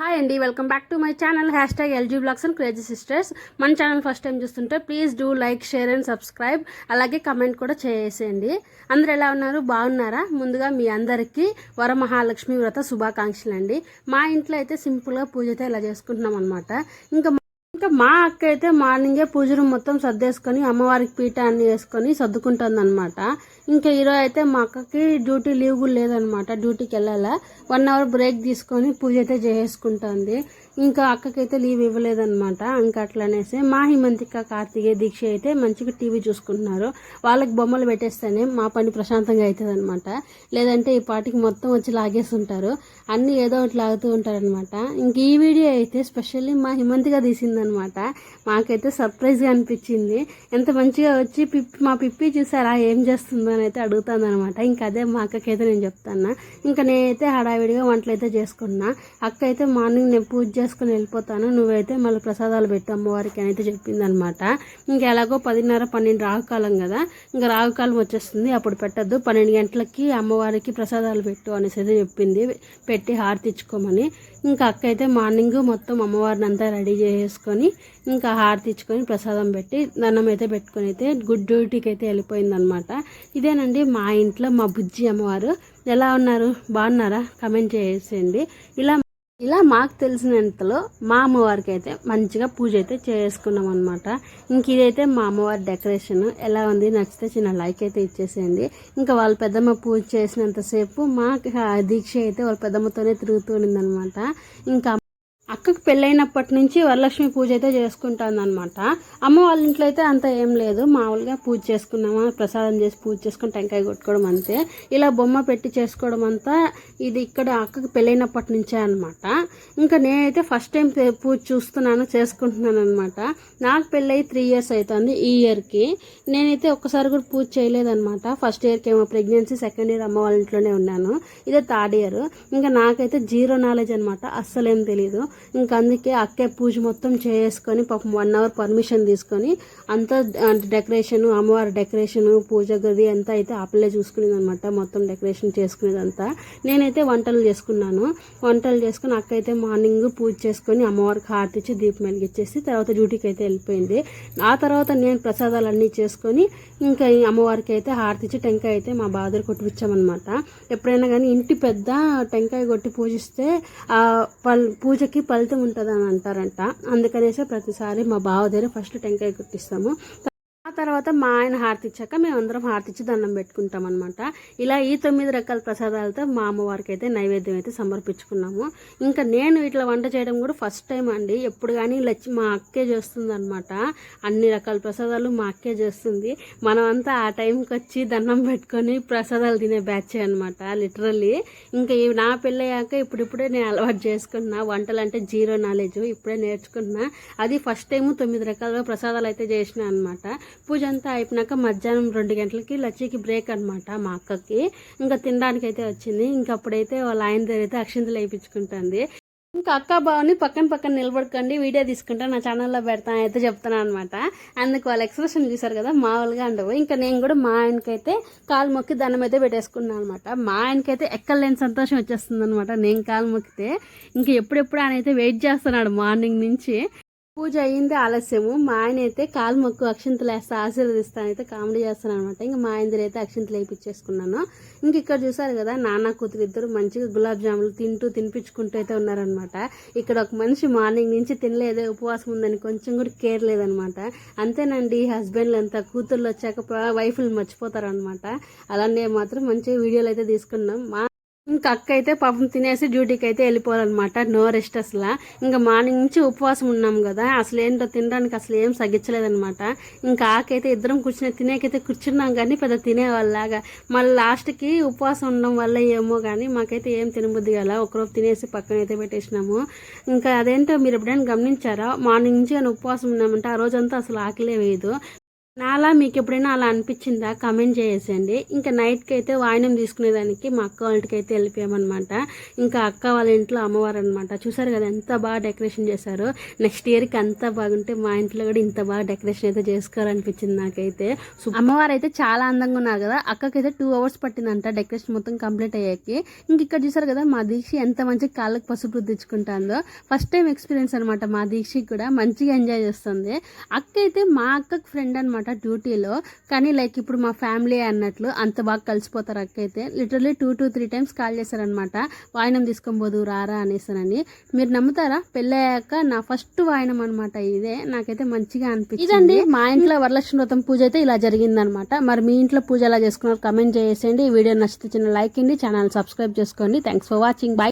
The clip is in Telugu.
హాయ్ అండి welcome back to my channel hashtag LG vlogs and crazy sisters మన ఛానల్ ఫస్ట్ టైం చూస్తుంటే please do like share and subscribe అలాగే కమెంట్ కూడా చేసేయండి. అందరు ఎలా ఉన్నారు? బాగున్నారా? ముందుగా మీ అందరికీ వరమహాలక్ష్మి వ్రత శుభాకాంక్షలు అండి మా ఇంట్లో అయితే సింపుల్గా పూజ అయితే ఇలా చేసుకుంటున్నాం అనమాట ఇంకా ఇంకా మా అక్క అయితే మార్నింగే పూజ రూమ్ మొత్తం సర్దేసుకొని అమ్మవారికి పీట అన్ని వేసుకొని సర్దుకుంటుంది అనమాట ఇంకా ఈరోజు అయితే మా అక్కకి డ్యూటీ లీవ్ కూడా లేదనమాట డ్యూటీకి వెళ్ళాలా. వన్ అవర్ బ్రేక్ తీసుకొని పూజ అయితే చేసుకుంటుంది ఇంకా అక్కకైతే లీవ్ ఇవ్వలేదన్నమాట ఇంకా అట్లనేసి మా హిమంతిక కార్తికేయ దీక్ష అయితే మంచిగా టీవీ చూసుకుంటున్నారు. వాళ్ళకి బొమ్మలు పెట్టేస్తేనే మా పని ప్రశాంతంగా అవుతుంది అనమాట లేదంటే ఈ పాటికి మొత్తం వచ్చి లాగేస్తుంటారు. అన్నీ ఏదో ఒకటి లాగుతూ ఉంటారనమాట ఇంక ఈ వీడియో అయితే స్పెషల్లీ మా హిమంతిగా తీసిందనమాట మాకైతే సర్ప్రైజ్గా అనిపించింది. ఎంత మంచిగా వచ్చి పిప్పి మా పిప్పి చూసారా ఏం చేస్తుందో అని అయితే అడుగుతుంది అనమాట ఇంకా అదే మా అక్కకైతే నేను చెప్తాను ఇంకా నేనైతే హడావిడిగా వంటలు అయితే చేసుకున్నా. అక్క అయితే మార్నింగ్ నేను పూజ చేసుకుని వెళ్ళిపోతాను. నువ్వైతే మళ్ళీ ప్రసాదాలు పెట్టు అమ్మవారికి అని అయితే చెప్పింది అనమాట ఇంకా ఎలాగో పదిన్నర పన్నెండు రాహుకాలం కదా. ఇంకా రాహుకాలం వచ్చేస్తుంది. అప్పుడు పెట్టద్దు. పన్నెండు గంటలకి అమ్మవారికి ప్రసాదాలు పెట్టు అనేసి అయితే చెప్పింది. పెట్టి హారతిచ్చుకోమని ఇంకా అక్క అయితే మార్నింగ్ మొత్తం అమ్మవారిని అంతా రెడీ చేసుకొని ఇంకా హారతి ఇచ్చుకొని ప్రసాదం పెట్టి దండం అయితే పెట్టుకొని అయితే గుడ్ డ్యూటీకి అయితే వెళ్ళిపోయిందనమాట ఇదేనండి మా ఇంట్లో మా బుజ్జి అమ్మవారు. ఎలా ఉన్నారు? బాగున్నారా? కమెంట్ చేసేయండి. ఇలా ఇలా మాకు తెలిసినంతలో మా అమ్మవారికి అయితే మంచిగా పూజ అయితే చేసుకున్నాం అనమాట ఇంక ఇదైతే మా అమ్మవారి డెకరేషన్. ఎలా ఉంది? నచ్చితే చిన్న లైక్ అయితే ఇచ్చేసేయండి. ఇంకా వాళ్ళ పెద్దమ్మ పూజ చేసినంతసేపు మా దీక్ష అయితే వాళ్ళ పెద్దమ్మతోనే తిరుగుతూ ఉండిందనమాట ఇంకా అక్కకు పెళ్ళైనప్పటి నుంచి వరలక్ష్మి పూజ అయితే చేసుకుంటాను అనమాట అమ్మ వాళ్ళ ఇంట్లో అయితే అంత ఏం లేదు. మామూలుగా పూజ చేసుకున్నామా ప్రసాదం చేసి పూజ చేసుకుని టెంకాయ కొట్టుకోవడం అంతే. ఇలా బొమ్మ పెట్టి చేసుకోవడం అంతా ఇది ఇక్కడ అక్కకు పెళ్ళైనప్పటి నుంచే అనమాట ఇంకా నేనైతే ఫస్ట్ టైం పూజ చూస్తున్నాను చేసుకుంటున్నాను అనమాట నాకు పెళ్ళయి త్రీ ఇయర్స్ అవుతుంది ఈ ఇయర్కి. నేనైతే ఒక్కసారి కూడా పూజ చేయలేదనమాట ఫస్ట్ ఇయర్కి ఏమో ప్రెగ్నెన్సీ సెకండ్ ఇయర్ అమ్మ వాళ్ళ ఇంట్లోనే ఉన్నాను. ఇదే థర్డ్ ఇయర్. ఇంకా నాకైతే జీరో నాలెడ్జ్ అనమాట అస్సలేం తెలియదు ఇంకా అందుకే అక్కే పూజ మొత్తం చేసుకొని పాపం వన్ అవర్ పర్మిషన్ తీసుకొని అంతా డెకరేషన్ అమ్మవారి డెకరేషన్ పూజ గది అంతా అయితే ఆపలే చూసుకునేది అనమాట మొత్తం డెకరేషన్ చేసుకునేదంతా. నేనైతే వంటలు చేసుకున్నాను. వంటలు చేసుకుని అక్క అయితే మార్నింగ్ పూజ చేసుకొని అమ్మవారికి హారతి ఇచ్చి దీపం వెలిగించేసి తర్వాత డ్యూటీకి అయితే వెళ్ళిపోయింది. ఆ తర్వాత నేను ప్రసాదాలు అన్నీ చేసుకొని ఇంకా అమ్మవారికి అయితే హారతి ఇచ్చి టెంకాయ అయితే మా బాధలు కొట్టిపించామన్నమాట ఎప్పుడైనా కానీ ఇంటి పెద్ద టెంకాయ కొట్టి పూజిస్తే పూజకి ఫలితం ఉంటుంది అని అంటారంట. అందుకనేసి ప్రతిసారి మా బావ దగ్గర ఫస్ట్ టెంకాయ కొట్టిస్తాము. ఆ తర్వాత మా ఆయన హారతి ఇచ్చాక మేము అందరం హారతి ఇచ్చి దండం పెట్టుకుంటాం అనమాట ఇలా ఈ తొమ్మిది రకాల ప్రసాదాలతో మా అమ్మవారికి అయితే నైవేద్యం అయితే సమర్పించుకున్నాము. ఇంకా నేను ఇట్లా వంట చేయడం కూడా ఫస్ట్ టైం అండి. ఎప్పుడు కానీ లచ్చి మా అక్కే చేస్తుంది అనమాట అన్ని రకాల ప్రసాదాలు మా అక్కే చేస్తుంది. మనమంతా ఆ టైంకి వచ్చి దండం పెట్టుకొని ప్రసాదాలు తినే బ్యాచ్ అనమాట లిటరల్లీ. ఇంకా నా పెళ్ళయ్యాక ఇప్పుడిప్పుడే నేను అలవాటు చేసుకున్నా. వంటలు అంటే జీరో నాలెడ్జ్. ఇప్పుడే నేర్చుకున్నా. అది ఫస్ట్ టైం తొమ్మిది రకాల ప్రసాదాలు అయితే చేసిన అనమాట పూజ అంతా అయిపోయినాక మధ్యాహ్నం రెండు గంటలకి లచ్చికి బ్రేక్ అనమాట మా అక్కకి. ఇంకా తినడానికి అయితే వచ్చింది. ఇంకా అప్పుడైతే వాళ్ళ ఆయన దగ్గర అయితే అక్షింతలు వేయించుకుంటుంది. ఇంకా అక్క బావని పక్కన పక్కన నిలబడుకోండి వీడియో తీసుకుంటా నా ఛానల్లో పెడతాను అయితే చెప్తాను అనమాట అందుకు వాళ్ళ ఎక్స్ప్రెషన్ చూసారు కదా మామూలుగా ఉండవు ఇంకా నేను కూడా మా ఆయనకైతే కాలు మొక్కి దండం అయితే పెట్టేసుకున్నాను అనమాట మా ఆయనకైతే ఎక్కలేని సంతోషం వచ్చేస్తుంది అనమాట నేను కాలు మొక్కితే ఇంకా ఎప్పుడెప్పుడు ఆయన అయితే వెయిట్ చేస్తున్నాడు మార్నింగ్ నుంచి. పూజ అయింది ఆలస్యము. మా ఆయన అయితే కాలు మొక్కు అక్షింతలు వేస్తా ఆశీర్వదిస్తాను అయితే కామెడీ చేస్తాను అనమాట ఇంకా మా ఆయన అయితే అక్షింతలు వేయించేసుకున్నాను. ఇంక ఇక్కడ చూసారు కదా నాన్న కూతురు ఇద్దరు మంచిగా గులాబ్ జాములు తింటూ తినిపించుకుంటూ అయితే ఉన్నారనమాట ఇక్కడ ఒక మనిషి మార్నింగ్ నుంచి తినలేదే ఉపవాసం ఉందని కొంచెం కూడా కేర్ లేదనమాట అంతేనండి హస్బెండ్లు అంతా కూతుర్లు వచ్చాక వైఫ్లు మర్చిపోతారనమాట అలానే మాత్రం మంచిగా వీడియోలు అయితే తీసుకున్నాం. మా ఇంకా అక్క అయితే పాపం తినేసి డ్యూటీకి అయితే వెళ్ళిపోవాలన్నమాట. నో రెస్ట్ అసలు. ఇంకా మార్నింగ్ నుంచి ఉపవాసం ఉన్నాం కదా. అసలు ఏంటో తినడానికి అసలు ఏం సగించలేదనమాట ఇంకా ఆకైతే ఇద్దరం కూర్చుని తినేకైతే కూర్చున్నాం కానీ పెద్ద తినేవాళ్ళలాగా. మళ్ళీ లాస్ట్కి ఉపవాసం ఉండడం వల్ల ఏమో కానీ మాకైతే ఏం తినబుద్ది కదా ఒకరోజు తినేసి పక్కన అయితే పెట్టేసినాము. ఇంకా అదేంటో మీరు ఎప్పుడైనా గమనించారా? మార్నింగ్ నుంచి కానీ ఉపవాసం ఉన్నామంటే ఆ రోజంతా అసలు ఆకలే వేయదు. నాలా మీకు ఎప్పుడైనా అలా అనిపించిందా? కమెంట్ చేసేయండి. ఇంకా నైట్కి అయితే వాయినం తీసుకునేదానికి మా అక్క వాళ్ళకి అయితే వెళ్ళిపోయామన్నమాట. ఇంకా అక్క వాళ్ళ ఇంట్లో అమ్మవారు అనమాట చూసారు కదా ఎంత బాగా డెకరేషన్ చేశారు. నెక్స్ట్ ఇయర్కి అంత బాగుంటే మా ఇంట్లో కూడా ఇంత బాగా డెకరేషన్ అయితే చేసుకోవాలనిపించింది నాకైతే. అమ్మవారు అయితే చాలా అందంగా ఉన్నారు కదా అక్కకైతే టూ అవర్స్ పట్టిందంట డెకరేషన్ మొత్తం కంప్లీట్ అయ్యాకి. ఇంక ఇక్కడ చూసారు కదా మా దీక్ష ఎంత మంచి కాళ్ళకు పసుపు రుద్దించుకుంటుందో ఫస్ట్ టైం ఎక్స్పీరియన్స్ అనమాట మా దీక్షకి కూడా. మంచిగా ఎంజాయ్ చేస్తుంది. అక్క అయితే మా అక్కకి ఫ్రెండ్ అనమాట డ్యూటీలో. కానీ లైక్ ఇప్పుడు మా ఫ్యామిలీ అన్నట్లు అంత బాగా కలిసిపోతారు అక్క అయితే literally two two three times call చేశారనమాట వాయినం తీసుకొని రారా అనేసానని. మీరు నమ్ముతారా? పెళ్ళయ్యాక నా ఫస్ట్ వాయినం అనమాట ఇదే. నాకైతే మంచిగా అనిపించింది. ఇదండి. మా ఇంట్లో వరలక్ష్మి వ్రతం పూజ అయితే ఇలా జరిగిందనమాట మరి మీ ఇంట్లో పూజ ఎలా చేసుకున్నారు కమెంట్ చేసేయండి. ఈ వీడియో నచ్చితే చిన్న లైక్ అండి ఛానల్ సబ్స్క్రైబ్ చేసుకోండి. Thanks for watching bye